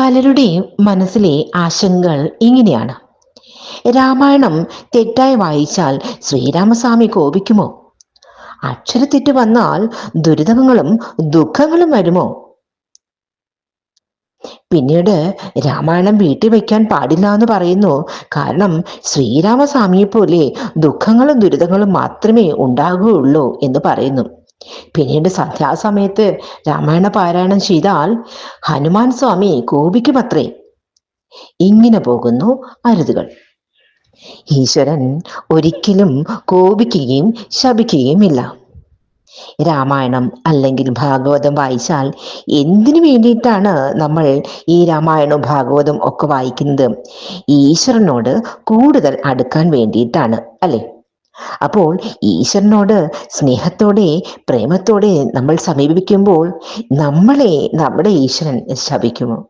പലരുടെയും മനസ്സിലെ ആശങ്കകൾ ഇങ്ങനെയാണ്. രാമായണം തെറ്റായി വായിച്ചാൽ ശ്രീരാമസ്വാമി കോപിക്കുമോ? അക്ഷരത്തെറ്റ് വന്നാൽ ദുരിതങ്ങളും ദുഃഖങ്ങളും വരുമോ? പിന്നീട് രാമായണം വീട്ടിൽ വയ്ക്കാൻ പാടില്ല എന്ന് പറയുന്നു. കാരണം ശ്രീരാമസ്വാമിയെ പോലെ ദുഃഖങ്ങളും ദുരിതങ്ങളും മാത്രമേ ഉണ്ടാകുകയുള്ളൂ എന്ന് പറയുന്നു. പിന്നീട് സന്ധ്യാസമയത്ത് രാമായണ പാരായണം ചെയ്താൽ ഹനുമാൻ സ്വാമി കോപിക്കുമത്രേ ഇങ്ങനെ പോകുന്നു അരുതുകൾ. ഈശ്വരൻ ഒരിക്കലും കോപിക്കുകയും ശപിക്കുകയുമില്ല. രാമായണം അല്ലെങ്കിൽ ഭാഗവതം വായിച്ചാൽ എന്തിനു വേണ്ടിയിട്ടാണ് നമ്മൾ ഈ രാമായണവും ഭാഗവതം ഒക്കെ വായിക്കുന്നത്? ഈശ്വരനോട് കൂടുതൽ അടുക്കാൻ വേണ്ടിയിട്ടാണ് അല്ലെ? അപ്പോൾ ഈശ്വരനോട് സ്നേഹത്തോടെ പ്രേമത്തോടെ നമ്മൾ സമീപിക്കുമ്പോൾ നമ്മളെ നമ്മുടെ ഈശ്വരൻ ശപിക്കുമോ?